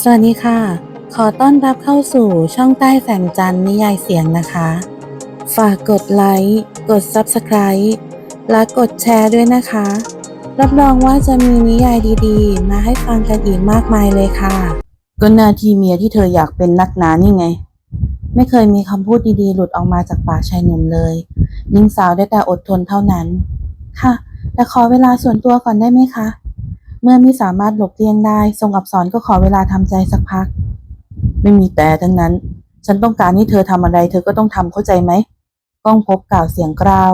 สวัสดีค่ะ ขอต้อนรับเข้าสู่ช่องใต้แสงจันทร์นิยายเสียงนะคะ ฝากกดไลค์ กด Subscribe และกดแชร์ด้วยนะคะ รับรองว่าจะมีนิยายดีๆ มาให้ฟังกันอีกมากมายเลยค่ะ ก็หน้าที่เมียที่เธออยากเป็นนักหนานี่ไง ไม่เคยมีคำพูดดีๆ หลุดออกมาจากปากชายหนุ่มเลยหญิงสาวได้แต่อดทนเท่านั้น ค่ะ แต่ขอเวลาส่วนตัวก่อนได้ไหมคะ เมื่อไม่สามารถหลบเลี่ยงได้ ทรงอับสรก็ขอเวลาทำใจสักพัก ไม่มีแต่ทั้งนั้น ฉันต้องการให้เธอทำอะไร เธอก็ต้องทำเข้าใจไหมก้องพบกล่าวเสียงกราว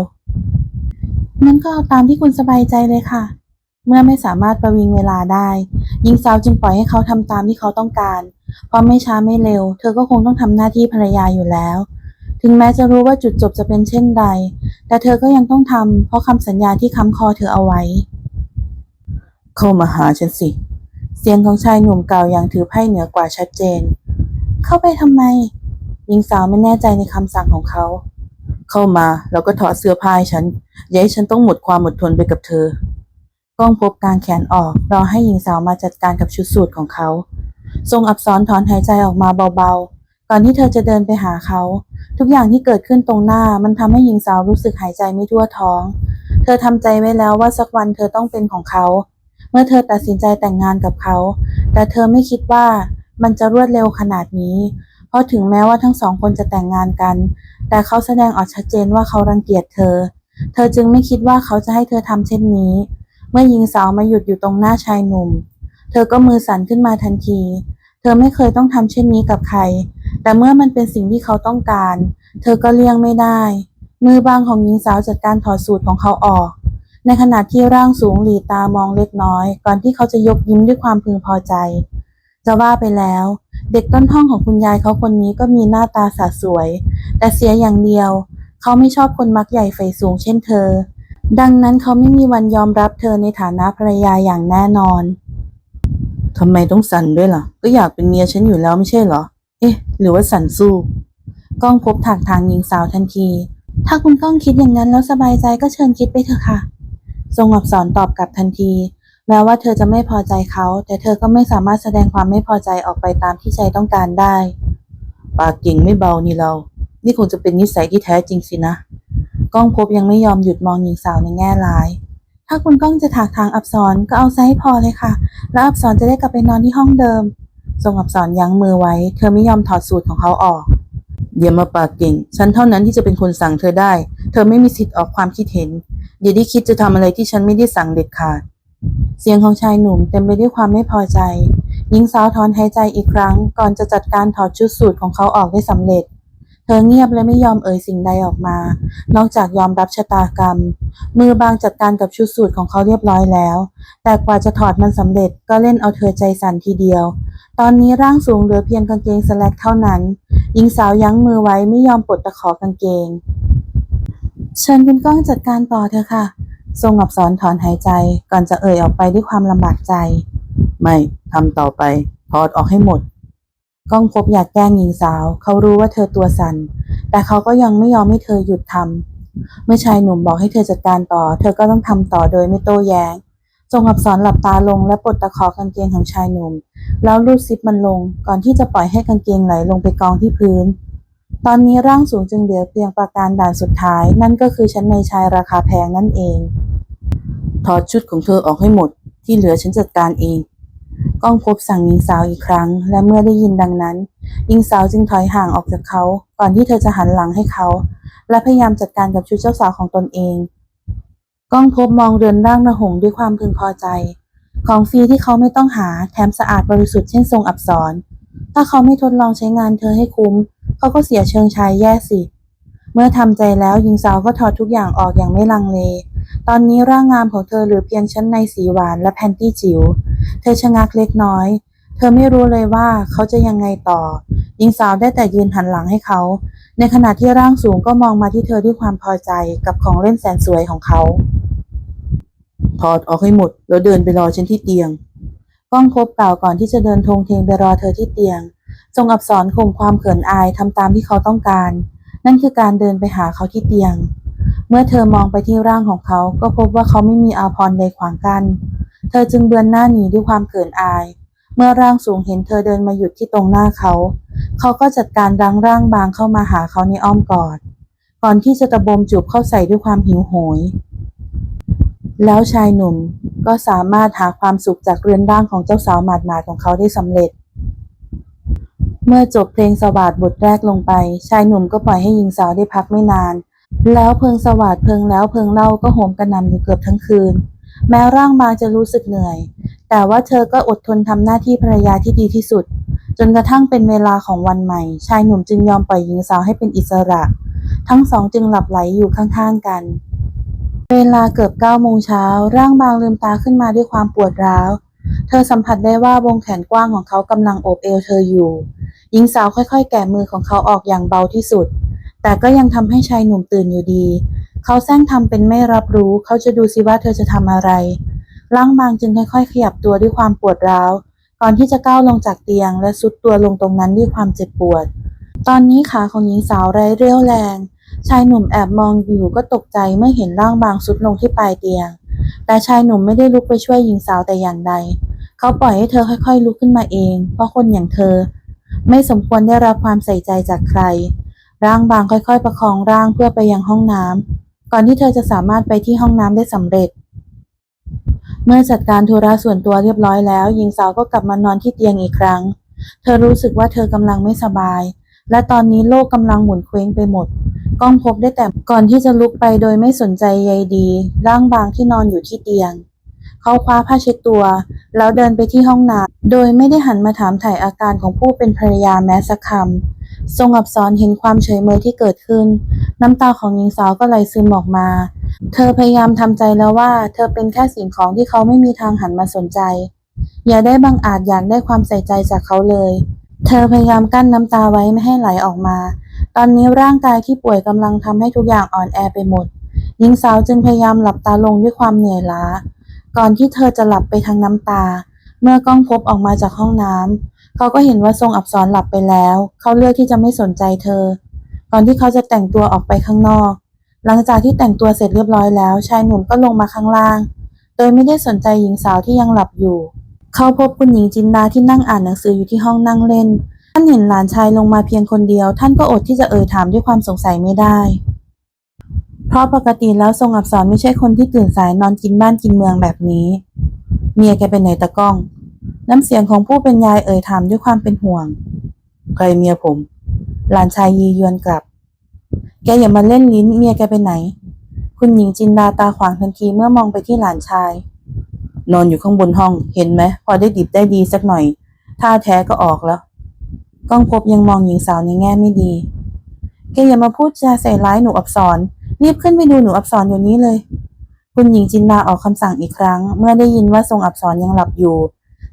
งั้นก็เอาตามที่คุณสบายใจเลยค่ะ เมื่อไม่สามารถประวิงเวลาได้หญิงสาวจึงปล่อยให้เขาทำตามที่เขาต้องการเพราะไม่ช้าไม่เร็ว เธอก็คงต้องทำหน้าที่ภรรยาอยู่แล้ว ถึงแม้จะรู้ว่าจุดจบจะเป็นเช่นใด แต่เธอก็ยังต้องทำเพราะคำสัญญาที่ค้ำคอเธอเอาไว้ เข้ามาหาฉันสิ เสียงของชายหนุ่มกล่าวอย่างถือไพ่เหนือกว่าชัดเจน เข้าไปทำไมหญิงสาวไม่แน่ใจในคำสั่งของเขา เข้ามาแล้วก็ถอดเสื้อผ้าให้ฉันอย่าให้ฉันต้องหมดความอดทนไปกับเธอ ก้องพบการแขนออกรอให้หญิงสาวมาจัดการกับชุดสูทของเขา ทรงอับสรถอนหายใจออกมาเบาๆ ก่อนที่เธอจะเดินไปหาเขา ทุกอย่างที่เกิดขึ้นตรงหน้ามันทำให้หญิงสาวรู้สึกหายใจไม่ทั่วท้อง เธอทำใจไว้แล้วว่าสักวันเธอต้องเป็นของเขา มื่อเธอตัดสินใจแต่งงานกับเขา แต่เธอไม่คิดว่ามันจะรวดเร็วขนาดนี้ เพราะถึงแม้ว่าทั้งสองคนจะแต่งงานกัน แต่เขาแสดงออกชัดเจนว่าเขารังเกียจเธอ เธอจึงไม่คิดว่าเขาจะให้เธอทำเช่นนี้ เมื่อหญิงสาวมาหยุดอยู่ตรงหน้าชายหนุ่ม เธอก็มือสั่นขึ้นมาทันที เธอไม่เคยต้องทำเช่นนี้กับใคร แต่เมื่อมันเป็นสิ่งที่เขาต้องการ เธอก็เลี่ยงไม่ได้ มือบางของหญิงสาวจัดการถอดสูตรของเขาออก ในขณะที่ร่างสูงหลีตามองเล็กน้อย ก่อนที่เขาจะยกยิ้มด้วยความพึงพอใจ จะว่าไปแล้ว เด็กต้นห้องของคุณยายเขาคนนี้ก็มีหน้าตาสะสวย แต่เสียอย่างเดียว เขาไม่ชอบคนมักใหญ่ไฟสูงเช่นเธอ ดังนั้นเขาไม่มีวันยอมรับเธอในฐานะภรรยาอย่างแน่นอนทำไมต้องสั่นด้วยล่ะ ก็อยากเป็นเมียฉันอยู่แล้วไม่ใช่เหรอ เอ๊ะ หรือว่าสั่นสู้ก้องพบถากทางหญิงสาวทันที ถ้าคุณก้องคิดอย่างนั้นแล้วสบายใจก็เชิญคิดไปเถอะค่ะ ทรงอับสรตอบกลับทันที แม้ว่าเธอจะไม่พอใจเขา แต่เธอก็ไม่สามารถแสดงความไม่พอใจออกไปตามที่ใจต้องการได้ ปากเก่งไม่เบานี่เรา นี่คงจะเป็นนิสัยที่แท้จริงสินะ ก้องพบยังไม่ยอมหยุดมองหญิงสาวในแง่ร้าย ถ้าคุณก้องจะถากทางอับสรก็เอาซะให้พอเลยค่ะ แล้วอับสรจะได้กลับไปนอนที่ห้องเดิม ทรงอับสรยั้งมือไว้ เธอไม่ยอมถอดสูตรของเขาออกเดี๋ยวมาปากเก่ง ฉันเท่านั้นที่จะเป็นคนสั่งเธอได้ เธอไม่มีสิทธิ์ออกความคิดเห็น อย่าได้คิดจะทำอะไรที่ฉันไม่ได้สั่งเด็ดขาด เสียงของชายหนุ่มเต็มไปด้วยความไม่พอใจ หญิงสาวถอนหายใจอีกครั้ง ก่อนจะจัดการถอดชุดสูทของเขาออกได้สำเร็จ เธอเงียบและไม่ยอมเอ่ยสิ่งใดออกมา นอกจากยอมรับชะตากรรม มือบางจัดการกับชุดสูทของเขาเรียบร้อยแล้ว แต่กว่าจะถอดมันสำเร็จก็เล่นเอาเธอใจสั่นทีเดียว ตอนนี้ร่างสูงเหลือเพียงกางเกงสแลกเท่านั้น หญิงสาวยั้งมือไว้ไม่ยอมปลดตะขอกางเกง เชิญคุณก้องจัดการต่อเถอะค่ะ ทรงอับสรถอนหายใจก่อนจะเอ่ยออกไปด้วยความลำบากใจ ไม่ทำต่อไปถอดออกให้หมด ก้องพบอยากแกล้งหญิงสาว เขารู้ว่าเธอตัวสัน่นแต่เขาก็ยังไม่ยอมให้เธอหยุดทำเมื่อชายหนุ่มบอกให้เธอจัดการต่อ เธอก็ต้องทำต่อโดยไม่โต้แย้งทรงอับสรหลับตาลงและปลดตะขอกางเกงของชายหนุ่ม แล้วลูดซิปมันลงก่อนที่จะปล่อยให้กางเกงไหลลงไปกองที่พื้น ตอนนี้ร่างสูงจึงเหลือเพียงประการด่านสุดท้าย นั่นก็คือชั้นในชายราคาแพงนั่นเอง ถอดชุดของเธอออกให้หมด ที่เหลือฉันจัดการเองก้องพบสั่งหญิงสาวอีกครั้ง และเมื่อได้ยินดังนั้นหญิงสาวจึงถอยห่างออกจากเขา ก่อนที่เธอจะหันหลังให้เขา และพยายามจัดการกับชุดเจ้าสาวของตนเอง ก้องพบมองเรือนร่างระหงด้วยความพึงพอใจ ของฟรีที่เขาไม่ต้องหาแถมสะอาดบริสุทธิ์เช่นทรงอับสรถ้าเขาไม่ทดลองใช้งานเธอให้คุ้ม เขาก็เสียเชิงชายแย่สิ เมื่อทำใจแล้วหญิงสาวก็ถอดทุกอย่างออกอย่างไม่ลังเล ตอนนี้ร่างงามของเธอเหลือเพียงชั้นในสีหวานและแพนตี้จิ๋ว เธอชะงักเล็กน้อย เธอไม่รู้เลยว่าเขาจะยังไงต่อ หญิงสาวได้แต่ยืนหันหลังให้เขา ในขณะที่ร่างสูงก็มองมาที่เธอด้วยความพอใจกับของเล่นแสนสวยของเขาถอดออกให้หมด แล้วเดินไปรอฉันที่เตียง ก้องพบกล่าวก่อนที่จะเดินทงเทงไปรอเธอที่เตียง ทรงอับสรข่มความเขินอายทำตามที่เขาต้องการ นั่นคือการเดินไปหาเขาที่เตียง เมื่อเธอมองไปที่ร่างของเขาก็พบว่าเขาไม่มีอาภรใดขวางกัน้นเธอจึงเบือนหน้าหนีด้วยความเขินอาย เมื่อร่างสูงเห็นเธอเดินมาหยุดที่ตรงหน้าเขา เขาก็จัดการรังร่างบางเข้ามาหาเขาในอ้อมกอด ก่อนที่จะตะบมจูบเข้าใส่ด้วยความหิวโหย แล้วชายหนุ่มก็สามารถหาความสุขจากเรือนร่างของเจ้าสาวหมาดๆของเขาได้สำเร็จ เมื่อจบเพลงสวาดบทแรกลงไป ชายหนุ่มก็ปล่อยให้หญิงสาวได้พักไม่นาน แล้วเพลิงสวาดเพลิงแล้วเพลิงเล่าก็โหมกระหน่ำอยู่เกือบทั้งคืน แม้ร่างบางจะรู้สึกเหนื่อย แต่ว่าเธอก็อดทนทำหน้าที่ภรรยาที่ดีที่สุด จนกระทั่งเป็นเวลาของวันใหม่ ชายหนุ่มจึงยอมปล่อยหญิงสาวให้เป็นอิสระ ทั้งสองจึงหลับไหลอยู่ข้างๆกัน เวลาเกือบเก้าโมงเช้าร่างบางลืมตาขึ้นมาด้วยความปวดร้าว เธอสัมผัสได้ว่าวงแขนกว้างของเขากำลังโอบเอวเธออยู่ หญิงสาวค่อยๆ แกะมือของเขาออกอย่างเบาที่สุด แต่ก็ยังทำให้ชายหนุ่มตื่นอยู่ดี เขาแซงทำเป็นไม่รับรู้ เขาจะดูซิว่าเธอจะทำอะไรร่างบางจึงค่อยๆ ขยับตัวด้วยความปวดร้าว ก่อนที่จะก้าวลงจากเตียง และซุดตัวลงตรงนั้นด้วยความเจ็บปวด ตอนนี้ขาของหญิงสาวไร้เรี่ยวแรง ชายหนุ่มแอบมองอยู่ก็ตกใจเมื่อเห็นร่างบางสุดลงที่ปลายเตียง แต่ชายหนุ่มไม่ได้ลุกไปช่วยหญิงสาวแต่อย่างใด เขาปล่อยให้เธอค่อยๆ ลุกขึ้นมาเอง เพราะคนอย่างเธอ ไม่สมควรได้รับความใส่ใจจากใคร ร่างบางค่อยๆ ประคองร่างเพื่อไปยังห้องน้ำก่อนที่เธอจะสามารถไปที่ห้องน้ำได้สำเร็จ เมื่อจัดการธุระส่วนตัวเรียบร้อยแล้ว หญิงสาวก็กลับมานอนที่เตียงอีกครั้ง เธอรู้สึกว่าเธอกำลังไม่สบาย และตอนนี้โลกกำลังหมุนเคว้งไปหมดก้องพบได้แต่ก่อนที่จะลุกไปโดยไม่สนใจใยดี ร่างบางที่นอนอยู่ที่เตียง เขาคว้าผ้าเช็ดตัว แล้วเดินไปที่ห้องน้ำโดยไม่ได้หันมาถามถ่ายอาการของผู้เป็นภรรยาแม้สักคำทรงอับสรเห็นความเฉยเมยที่เกิดขึ้น น้ำตาของหญิงสาวก็ไหลซึมออกมา เธอพยายามทำใจแล้วว่า เธอเป็นแค่สิ่งของที่เขาไม่มีทางหันมาสนใจ อย่าได้บังอาจอยากได้ความใส่ใจจากเขาเลย เธอพยายามกั้นน้ำตาไว้ไม่ให้ไหลออกมา ตอนนี้ร่างกายที่ป่วยกำลังทำให้ทุกอย่างอ่อนแอไปหมดหญิงสาวจึงพยายามหลับตาลงด้วยความเหนื่อยล้า ก่อนที่เธอจะหลับไปทางน้ำตา เมื่อกล้องพบออกมาจากห้องน้ำเขาก็เห็นว่าทรงอับสรหลับไปแล้ว เขาเลือกที่จะไม่สนใจเธอ ก่อนที่เขาจะแต่งตัวออกไปข้างนอก หลังจากที่แต่งตัวเสร็จเรียบร้อยแล้ว ชายหนุ่มก็ลงมาข้างล่าง โดยไม่ได้สนใจหญิงสาวที่ยังหลับอยู่ เขาพบคุณหญิงจินดาที่นั่งอ่านหนังสืออยู่ที่ห้องนั่งเล่น ท่านเห็นหลานชายลงมาเพียงคนเดียว ท่านก็อดที่จะเอ่ยถามด้วยความสงสัยไม่ได้ เพราะปกติแล้วทรงอับสรไม่ใช่คนที่ตื่นสายนอนกินบ้านกินเมืองแบบนี้ เมียแกเป็นไหนตะก้อง น้ำเสียงของผู้เป็นยายเอ่ยถามด้วยความเป็นห่วง ใครเมียผม หลานชายยียวนกลับ แกอย่ามาเล่นลิ้นเมียแกไปไหน คุณหญิงจินดาตาขวางทันทีเมื่อมองไปที่หลานชาย นอนอยู่ข้างบนห้องเห็นไหมพอได้ดิบได้ดีสักหน่อยท่าแท้ก็ออกแล้วก้องพบยังมองหญิงสาวในแง่ไม่ดี แกอย่ามาพูดจาใส่ร้ายหนูอับสร รีบขึ้นไปดูหนูอับสรเดี๋ยวนี้เลย คุณหญิงจินดาออกคำสั่งอีกครั้ง เมื่อได้ยินว่าทรงอับสรยังหลับอยู่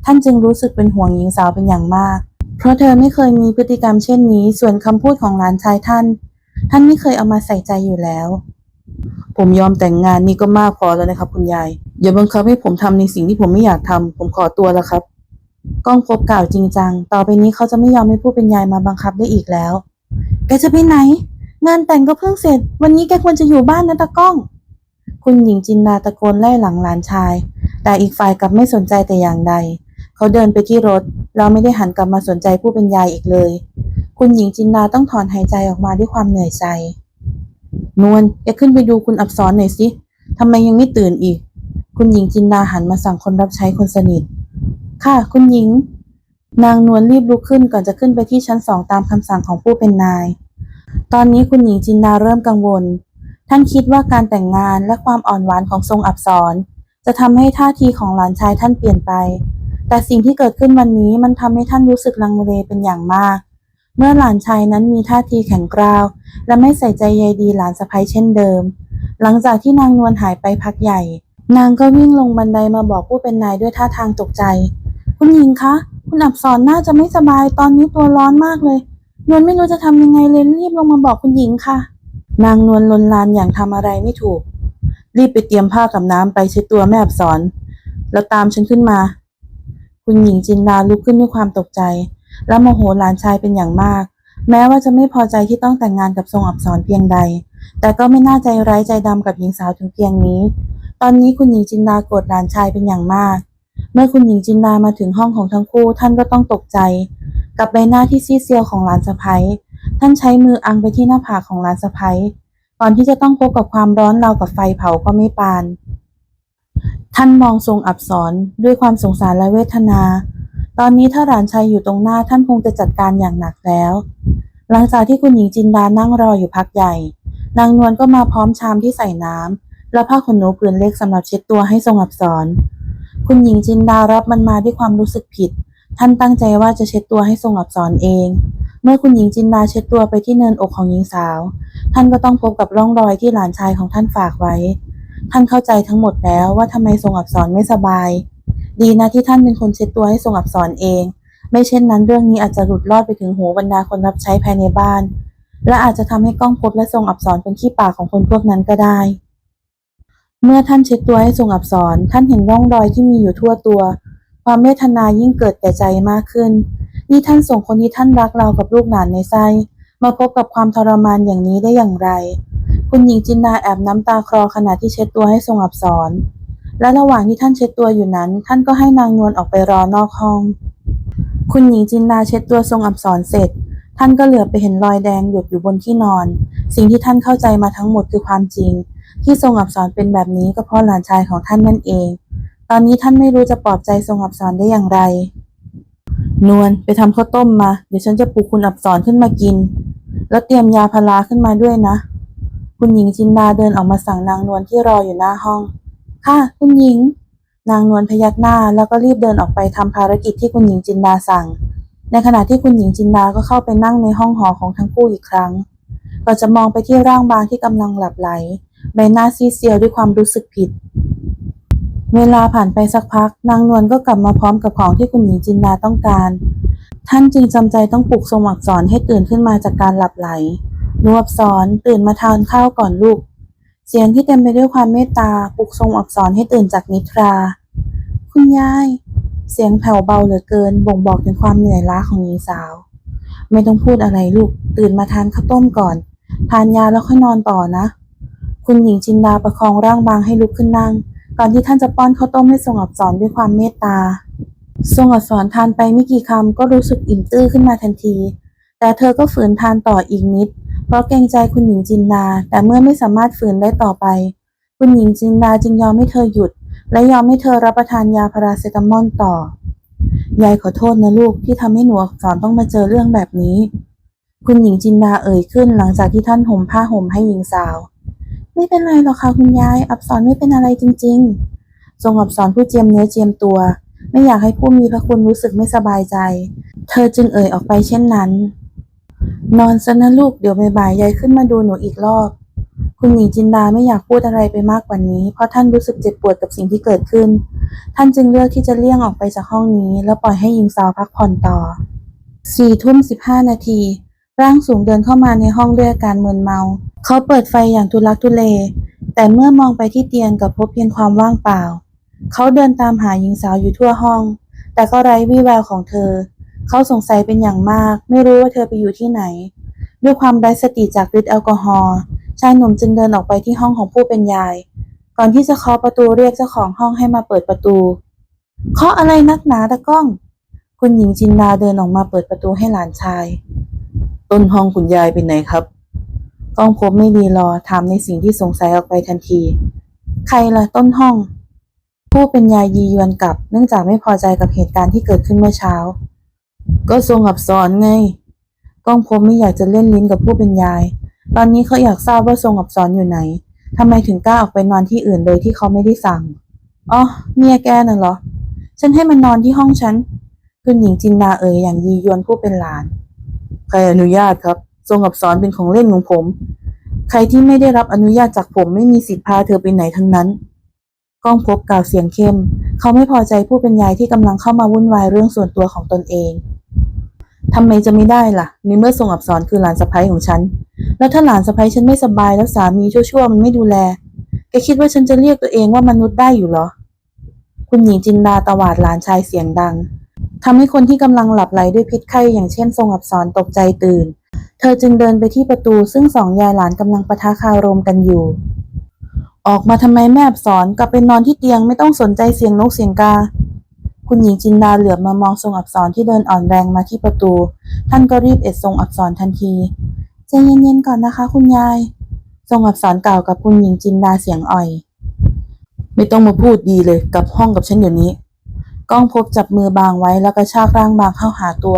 ท่านจึงรู้สึกเป็นห่วงหญิงสาวเป็นอย่างมาก เพราะเธอไม่เคยมีพฤติกรรมเช่นนี้ ส่วนคำพูดของหลานชายท่าน ท่านไม่เคยเอามาใส่ใจอยู่แล้ว ผมยอมแต่งงานนี่ก็มากพอแล้วนะครับ คุณยาย อย่าบังคับให้ผมทำในสิ่งที่ผมไม่อยากทำผมขอตัวแล้วครับก้องพบกล่าวจริงจัง ต่อไปนี้เขาจะไม่ยอมให้ผู้เป็นยายมาบังคับได้อีกแล้ว แกจะไปไหน งานแต่งก็เพิ่งเสร็จ วันนี้แกควรจะอยู่บ้านนะตะก้อง คุณหญิงจินดาตะโกนไล่หลังหลานชาย แต่อีกฝ่ายกลับไม่สนใจแต่อย่างใด เขาเดินไปที่รถแล้วไม่ได้หันกลับมาสนใจผู้เป็นยายอีกเลย คุณหญิงจินดาต้องถอนหายใจออกมาด้วยความเหนื่อยใจ นวลแกขึ้นไปดูคุณอับสรหน่อยสิทำไมยังไม่ตื่นอีก คุณหญิงจินดาหันมาสั่งคนรับใช้คนสนิท ค่ะ คุณหญิง นางนวลรีบลุกขึ้นก่อนจะขึ้นไปที่ชั้นสองตามคำสั่งของผู้เป็นนาย ตอนนี้คุณหญิงจินดาเริ่มกังวล ท่านคิดว่าการแต่งงานและความอ่อนหวานของทรงอับสรจะทำให้ท่าทีของหลานชายท่านเปลี่ยนไป แต่สิ่งที่เกิดขึ้นวันนี้มันทำให้ท่านรู้สึกลังเลเป็นอย่างมาก เมื่อหลานชายนั้นมีท่าทีแข็งกร้าว และไม่ใส่ใจใยดีหลานสะใภ้เช่นเดิม หลังจากที่นางนวลหายไปพักใหญ่ นางก็วิ่งลงบันไดมาบอกผู้เป็นนายด้วยท่าทางตกใจ คุณหญิงคะ คุณอับสรน่าจะไม่สบายตอนนี้ตัวร้อนมากเลย นวลไม่รู้จะทำยังไงเลยรีบลงมาบอกคุณหญิงค่ะ นางนวลลนลานอย่างทำอะไรไม่ถูก รีบไปเตรียมผ้ากับน้ำไปเช็ดตัวแม่อับสรแล้วตามฉันขึ้นมา คุณหญิงจินดาลุกขึ้นด้วยความตกใจ และโมโหหลานชายเป็นอย่างมาก แม้ว่าจะไม่พอใจที่ต้องแต่งงานกับทรงอับสรเพียงใด แต่ก็ไม่น่าใจร้ายใจดำกับหญิงสาวถึงเพียงนี้ ตอนนี้คุณหญิงจินดาโกรธหลานชายเป็นอย่างมาก เมื่อคุณหญิงจินดามาถึงห้องของทั้งคู่ท่านก็ต้องตกใจ กับใบหน้าที่ซีเซียวของหลานสะใภ้ท่านใช้มืออังไปที่หน้าผากของหลานสะใภ้ก่อนที่จะต้องพบกับความร้อนราวกับไฟเผาก็ไม่ปาน ท่านมองทรงอับสรด้วยความสงสารและเวทนา ตอนนี้ถ้าหลานชายอยู่ตรงหน้าท่านคงจะจัดการอย่างหนักแล้ว หลังจากที่คุณหญิงจินดานั่งรออยู่พักใหญ่ นางนวลก็มาพร้อมชามที่ใส่น้ำและผ้าขนหนูผืนเล็กสำหรับเช็ดตัวให้ทรงอับสร คุณหญิงจินดารับมันมาด้วยความรู้สึกผิด ท่านตั้งใจว่าจะเช็ดตัวให้ทรงอับสรเอง เมื่อคุณหญิงจินดาเช็ดตัวไปที่เนินอกของหญิงสาว ท่านก็ต้องพบกับร่องรอยที่หลานชายของท่านฝากไว้ ท่านเข้าใจทั้งหมดแล้วว่าทำไมทรงอับสรไม่สบาย ดีนะที่ท่านเป็นคนเช็ดตัวให้ทรงอับสรเอง ไม่เช่นนั้นเรื่องนี้อาจจะหลุดรอดไปถึงหูบรรดาคนรับใช้ภายในบ้าน และอาจจะทำให้ก้องพบและทรงอับสรเป็นขี้ปากของคนพวกนั้นก็ได้ เมื่อท่านเช็ดตัวให้ทรงอับสรท่านเห็นร่องรอยที่มีอยู่ทั่วตัว ความเมตนายิ่งเกิดแก่ใจมากขึ้น นี่ท่านส่งคนที่ท่านรักเรากับลูกหลานในไส้มาพบกับความทรมานอย่างนี้ได้อย่างไร คุณหญิงจินดาแอบน้ำตาคลอขณะที่เช็ดตัวให้ทรงอับสรและระหว่างที่ท่านเช็ดตัวอยู่นั้น ท่านก็ให้นางนวลออกไปรอนอกห้อง คุณหญิงจินดาเช็ดตัวทรงอับสรเสร็จ ท่านก็เหลือบไปเห็นรอยแดงหยดอยู่บนที่นอน สิ่งที่ท่านเข้าใจมาทั้งหมดคือความจริง ที่ทรงอับสรเป็นแบบนี้ก็เพราะหลานชายของท่านนั่นเอง ตอนนี้ท่านไม่รู้จะปลอบใจทรงอับสรได้อย่างไร นวลไปทำข้าวต้มมา เดี๋ยวฉันจะปลุกคุณอับสรขึ้นมากิน แล้วเตรียมยาพาราขึ้นมาด้วยนะ คุณหญิงจินดาเดินออกมาสั่งนางนวลที่รออยู่หน้าห้อง ค่ะ คุณหญิง นางนวลพยักหน้าแล้วก็รีบเดินออกไปทำภารกิจที่คุณหญิงจินดาสั่ง ในขณะที่คุณหญิงจินดาก็เข้าไปนั่งในห้องหอของทั้งคู่อีกครั้งก็จะมองไปที่ร่างบางที่กำลังหลับไหล ใบหน้าซีเซียวด้วยความรู้สึกผิด เวลาผ่านไปสักพัก นางนวลก็กลับมาพร้อมกับของที่คุณหญิงจินดาต้องการ ท่านจึงจำใจต้องปลุกทรงอักษรให้ตื่นขึ้นมาจากการหลับไหลนูอักษรตื่นมาทานข้าวก่อนลูก เสียงที่เต็มไปด้วยความเมตตาปลุกทรงอักษรให้ตื่นจากนิทรา คุณยาย เสียงแผ่วเบาเหลือเกิน บ่งบอกถึงความเหนื่อยล้าของหญิงสาว ไม่ต้องพูดอะไรลูก ตื่นมาทานข้าวต้มก่อน ทานยาแล้วค่อยนอนต่อนะ คุณหญิงจินดาประคองร่างบางให้ลุกขึ้นนั่ง ก่อนที่ท่านจะป้อนข้าวต้มให้ทรงอักษรด้วยความเมตตา ทรงอักษรทานไปไม่กี่คำก็รู้สึกอิ่มตื้อขึ้นมาทันที แต่เธอก็ฝืนทานต่ออีกนิด เพราะเกรงใจคุณหญิงจินดา แต่เมื่อไม่สามารถฝืนได้ต่อไป คุณหญิงจินดาจึงยอมให้เธอหยุด และยอมให้เธอรับประทานยาพาราเซตามอลต่อ ยายขอโทษนะลูกที่ทำให้หนูอักษรต้องมาเจอเรื่องแบบนี้ คุณหญิงจินดาเอ่ยขึ้นหลังจากที่ท่านห่มผ้าห่มให้หญิงสาว ไม่เป็นไรหรอกค่ะคุณยาย อับสรไม่เป็นอะไรจริง ๆ ทรงอับสรผู้เจียมเนื้อเจียมตัว ไม่อยากให้ผู้มีพระคุณรู้สึกไม่สบายใจ เธอจึงเอ่ยออกไปเช่นนั้น นอนซะนะลูกเดี๋ยวบ่ายๆยายขึ้นมาดูหนูอีกรอบ คุณหญิงจินดาไม่อยากพูดอะไรไปมากกว่านี้ เพราะท่านรู้สึกเจ็บปวดกับสิ่งที่เกิดขึ้น ท่านจึงเลือกที่จะเลี่ยงออกไปจากห้องนี้ แล้วปล่อยให้หญิงสาวพักผ่อนต่อสี่ทุ่มสิบห้านาที ร่างสูงเดินเข้ามาในห้องด้วยอาการมึนเมา เขาเปิดไฟอย่างทุลักทุเล แต่เมื่อมองไปที่เตียงกับพบเพียงความว่างเปล่า เขาเดินตามหาหญิงสาวอยู่ทั่วห้อง แต่ก็ไร้วี่แววของเธอ เขาสงสัยเป็นอย่างมาก ไม่รู้ว่าเธอไปอยู่ที่ไหน ด้วยความไร้สติจากฤทธิ์แอลกอฮอล์ชายหนุ่มจึงเดินออกไปที่ห้องของผู้เป็นยาย ก่อนที่จะเคาะประตูเรียกเจ้าของห้องให้มาเปิดประตูเคาะอะไรนักหนาตะก้อง คุณหญิงจินดาเดินออกมาเปิดประตูให้หลานชาย ต้นห้องคุณยายเป็นไหนครับก้องพบไม่ดีรอถามในสิ่งที่สงสัยออกไปทันที ใครล่ะต้นห้อง ผู้เป็นยายยียวนกลับ เนื่องจากไม่พอใจกับเหตุการณ์ที่เกิดขึ้นเมื่อเช้า ก็ทรงอับสรไงก้องพบไม่อยากจะเล่นลิ้นกับผู้เป็นยาย ตอนนี้เขาอยากทราบว่าทรงอับสรอยู่ไหนทำไมถึงกล้าออกไปนอนที่อื่นโดยที่เขาไม่ได้สั่ง อ๋อ เมียแกน่ะเหรอ ฉันให้มันนอนที่ห้องฉัน คุณหญิงจินดาเอ่ยอย่างยียวนผู้เป็นหลาน ใครอนุญาตครับทรงอับสรเป็นของเล่นของผม ใครที่ไม่ได้รับอนุญาตจากผมไม่มีสิทธิ์พาเธอไปไหนทั้งนั้นก้องพบกล่าวเสียงเข้ม เขาไม่พอใจผู้เป็นยายที่กำลังเข้ามาวุ่นวายเรื่องส่วนตัวของตนเองทำไมจะไม่ได้ล่ะในเมื่อทรงอับสรคือหลานสะใภ้ของฉัน แล้วถ้าหลานสะใภ้ฉันไม่สบายแล้วสามีชั่วๆมันไม่ดูแล แกคิดว่าฉันจะเรียกตัวเองว่ามนุษย์ได้อยู่เหรอ คุณหญิงจินดาตวาดหลานชายเสียงดัง ทำให้คนที่กำลังหลับไหลด้วยพิษไข้อย่างเช่นทรงอับสรตกใจตื่น เธอจึงเดินไปที่ประตูซึ่งสองยายหลานกำลังปะทะคารมกันอยู่ ออกมาทำไมแม่อับสรกลับไปนอนที่เตียงไม่ต้องสนใจเสียงนกเสียงกา คุณหญิงจินดาเหลือบมามองทรงอักษรที่เดินอ่อนแรงมาที่ประตู ท่านก็รีบเอ็ดทรงอักษรทันทีใจเย็นๆก่อนนะคะ คุณยาย ทรงอักษรกล่าวกับคุณหญิงจินดาเสียงอ่อย ไม่ต้องมาพูดดีเลยกลับห้องกับฉันเดี๋ยวนี้ ก้องพบจับมือบางไว้แล้วกระชากร่างบางเข้าหาตัว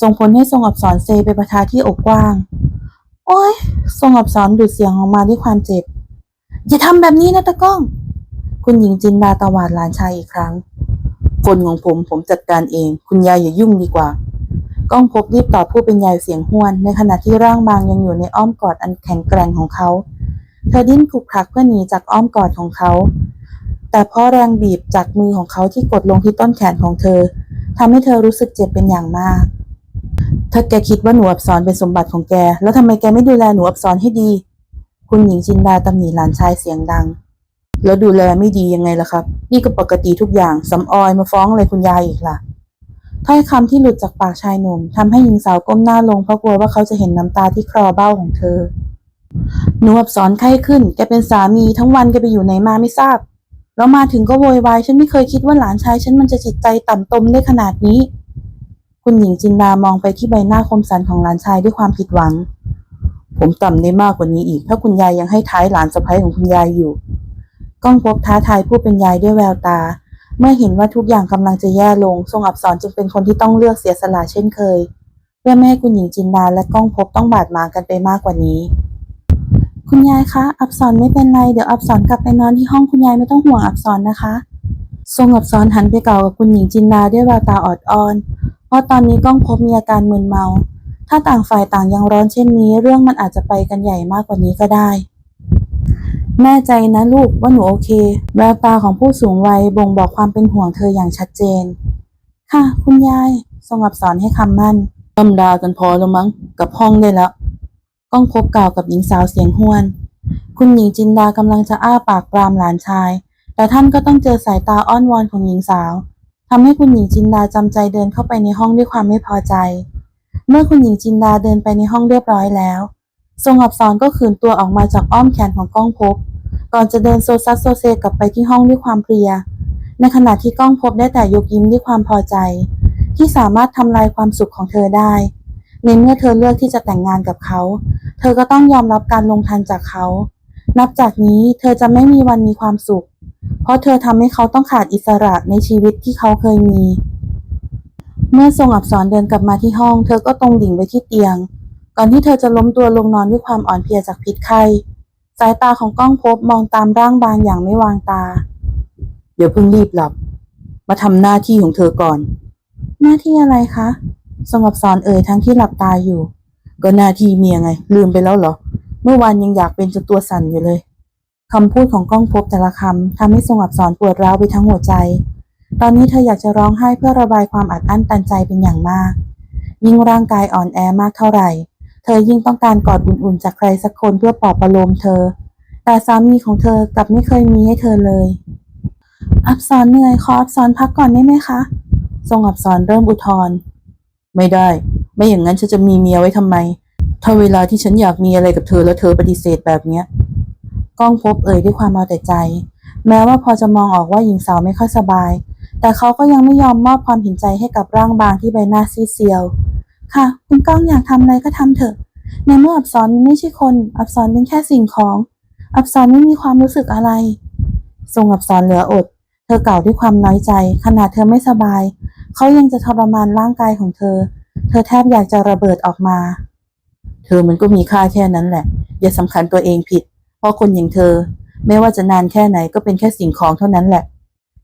ส่งผลให้ทรงอักษรเซไปประทาที่อกกว้าง โอ้ยทรงอักษรดูดเสียงออกมาด้วยความเจ็บ อย่าทำแบบนี้นะตะก้อง คุณหญิงจินดาตวาดหลานชายอีกครั้งคนของผมผมจัดการเอง คุณยายอย่ายุ่งดีกว่า ก้องพบรีบตอบผู้เป็นยายเสียงห้วน ในขณะที่ร่างบางยังอยู่ในอ้อมกอดอันแข็งแกร่งของเขา เธอดิ้นขลุกขลักเพื่อหนีจากอ้อมกอดของเขา แต่เพราะแรงบีบจากมือของเขาที่กดลงที่ต้นแขนของเธอทำให้เธอรู้สึกเจ็บเป็นอย่างมาก ถ้าแกคิดว่าหนูอับสรเป็นสมบัติของแก แล้วทำไมแกไม่ดูแลหนูอับสรให้ดี คุณหญิงจินดาตำหนิหลานชายเสียงดัง แล้วดูแลไม่ดียังไงล่ะครับ นี่ก็ปกติทุกอย่างสำออยมาฟ้องอะไรคุณยายอีกล่ะถ้อยคำที่หลุดจากปากชายหนุ่มทำให้หญิงสาวก้มหน้าลงเพราะกลัวว่าเขาจะเห็นน้ำตาที่คลอเบ้าของเธอ หนูอับสรไข้ขึ้น แกเป็นสามีทั้งวันแกไปอยู่ไหนมาไม่ทราบ แล้วมาถึงก็โวยวายฉันไม่เคยคิดว่าหลานชายฉันมันจะจิตใจต่ำตมได้ขนาดนี้ คุณหญิงจินดามองไปที่ใบหน้าคมสันของหลานชายด้วยความผิดหวัง ผมต่ำได้มากกว่านี้อีก ถ้าคุณยายยังให้ท้ายหลานสะใภ้ของคุณยายอยู่ ก้องพบท้าทายผู้เป็นยายด้วยแววตา เมื่อเห็นว่าทุกอย่างกำลังจะแย่ลง ทรงอับสรจึงเป็นคนที่ต้องเลือกเสียสละเช่นเคย เพื่อไม่ให้คุณหญิงจินดาและก้องพบต้องบาดหมางกันไปมากกว่านี้ คุณยายคะ อับสรไม่เป็นไร เดี๋ยวอับสรกลับไปนอนที่ห้องคุณยายไม่ต้องห่วงอับสรนนะคะ ทรงอับสรหันไปกล่าวกับคุณหญิงจินดาด้วยแววตาออดอ้อน เพราะตอนนี้ก้องพบมีอาการมึนเมา ถ้าต่างฝ่ายต่างยังร้อนเช่นนี้ เรื่องมันอาจจะไปกันใหญ่มากกว่านี้ก็ได้ แน่ใจนะลูกว่าหนูโอเค แววตาของผู้สูงวัยบ่งบอกความเป็นห่วงเธออย่างชัดเจน ค่ะ คุณยาย ทรงอับสรให้คำมั่นตำดากันพอแล้วมั้งกับห้องได้แล้ว ก้องพบกล่าวกับหญิงสาวเสียงห้วน คุณหญิงจินดากำลังจะอ้าปากปรามหลานชาย แต่ท่านก็ต้องเจอสายตาอ้อนวอนของหญิงสาวทำให้คุณหญิงจินดาจำใจเดินเข้าไปในห้องด้วยความไม่พอใจ เมื่อคุณหญิงจินดาเดินไปในห้องเรียบร้อยแล้ว ทรงอับสรก็ขืนตัวออกมาจากอ้อมแขนของก้องพบ ก่อนจะเดินโซซัสโซเซกลับไปที่ห้องด้วยความเพลีย ในขณะที่ก้องพบได้แต่ยกยิ้มด้วยความพอใจ ที่สามารถทำลายความสุขของเธอได้ ในเมื่อเธอเลือกที่จะแต่งงานกับเขา เธอก็ต้องยอมรับการลงทันจากเขา นับจากนี้เธอจะไม่มีวันมีความสุข เพราะเธอทำให้เขาต้องขาดอิสระในชีวิตที่เขาเคยมี เมื่อทรงอับสรเดินกลับมาที่ห้อง เธอก็ตรงดิ่งไปที่เตียง ก่อนที่เธอจะล้มตัวลงนอนด้วยความอ่อนเพลียจากพิษไข้สายตาของกล้องพบมองตามร่างบางอย่างไม่วางตา เดี๋ยวเพิ่งรีบหลับ มาทำหน้าที่ของเธอก่อน หน้าที่อะไรคะ ทรงอับสรเอ่ยทั้งที่หลับตาอยู่ ก็หน้าที่เมียไง ลืมไปแล้วเหรอ เมื่อวานยังอยากเป็นจนตัวสั่นอยู่เลยคำพูดของก้องพบแต่ละคำทำให้ทรงอับสรปวดร้าวไปทั้งหัวใจ ตอนนี้เธออยากจะร้องไห้เพื่อระบายความอัดอั้นตันใจเป็นอย่างมาก ยิ่งร่างกายอ่อนแอมากเท่าไหร่ เธอยิ่งต้องการกอดอุ่นๆจากใครสักคนเพื่อปลอบประโลมเธอ แต่สามีของเธอกลับไม่เคยมีให้เธอเลย อับสรเหนื่อยขออับสรพักก่อนได้ไหมคะทรงอับสรเริ่มอุทธร ไม่ได้ ไม่อย่างนั้นฉันจะมีเมียไว้ทำไม ถ้าเวลาที่ฉันอยากมีอะไรกับเธอแล้วเธอปฏิเสธแบบเนี้ยก้องพบเอ่ยด้วยความเอาแต่ใจ แม้ว่าพอจะมองออกว่าหญิงสาวไม่ค่อยสบาย แต่เขาก็ยังไม่ยอมมอบความเห็นใจให้กับร่างบางที่ใบหน้าซีเซียว ค่ะ คุณก้องอยากทำอะไรก็ทำเถอะ ในเมื่ออับสรไม่ใช่คน อับสรเป็นแค่สิ่งของ อับสรไม่มีความรู้สึกอะไร ทรงอับสรเหลืออด เธอกล่าวด้วยความน้อยใจขนาดเธอไม่สบาย เขายังจะทรมานร่างกายของเธอ เธอแทบอยากจะระเบิดออกมา เธอมันก็มีค่าแค่นั้นแหละ อย่าสำคัญตัวเองผิด เพราะคนอย่างเธอ ไม่ว่าจะนานแค่ไหนก็เป็นแค่สิ่งของเท่านั้นแหละ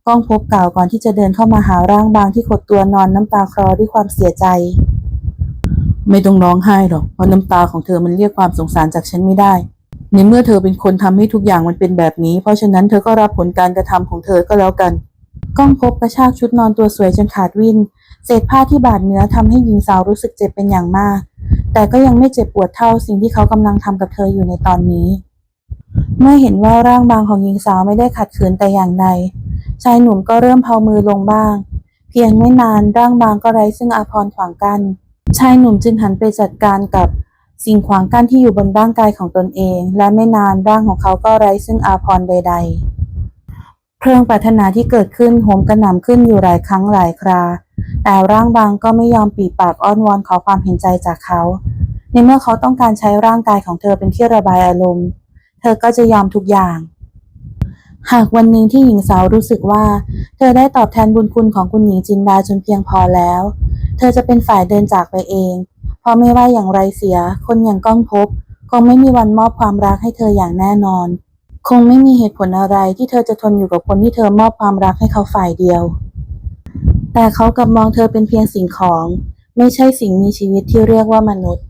ก้องพบกล่าวก่อนที่จะเดินเข้ามาหาร่างบางที่ขดตัวนอนน้ำตาคลอด้วยความเสียใจ ไม่ต้องร้องไห้หรอกเพราะน้ำตาของเธอมันเรียกความสงสารจากฉันไม่ได้ในเมื่อเธอเป็นคนทำให้ทุกอย่างมันเป็นแบบนี้ เพราะฉะนั้นเธอก็รับผลการกระทำของเธอก็แล้วกัน ก้องพบกระชากชุดนอนตัวสวยจนขาดวิน เศษผ้าที่บาดเนื้อทำให้หญิงสาวรู้สึกเจ็บเป็นอย่างมาก แต่ก็ยังไม่เจ็บปวดเท่าสิ่งที่เขากำลังทำกับเธออยู่ในตอนนี้ เมื่อเห็นว่าร่างบางของหญิงสาวไม่ได้ขัดขืนแต่อย่างใด ชายหนุ่มก็เริ่มเพามือลงบ้าง เพียงไม่นานร่างบางก็ไร้ซึ่งอาภรขวางกัน้น ชายหนุ่มจึงหันไปจัดการกับสิ่งขวางกั้นที่อยู่บนร่างกายของตนเอง และไม่นานร่างของเขาก็ไร้ซึ่งอาภรใด ๆ เพลิงปรารถนาที่เกิดขึ้นโหมกระหน่ำขึ้นอยู่หลายครั้งหลายครา แต่ร่างบางก็ไม่ยอมปีปากอ้อนวอนขอความเห็นใจจากเขา ในเมื่อเขาต้องการใช้ร่างกายของเธอเป็นที่ระบายอารมณ์ เธอก็จะยอมทุกอย่าง หากวันหนึ่งที่หญิงสาวรู้สึกว่า เธอได้ตอบแทนบุญคุณของคุณหญิงจินดาจนเพียงพอแล้ว เธอจะเป็นฝ่ายเดินจากไปเอง เพราะไม่ว่าอย่างไรเสีย คนอย่างก้องภพคงไม่มีวันมอบความรักให้เธออย่างแน่นอน คงไม่มีเหตุผลอะไรที่เธอจะทนอยู่กับคนที่เธอมอบความรักให้เขาฝ่ายเดียว แต่เขากลับมองเธอเป็นเพียงสิ่งของ ไม่ใช่สิ่งมีชีวิตที่เรียกว่ามนุษย์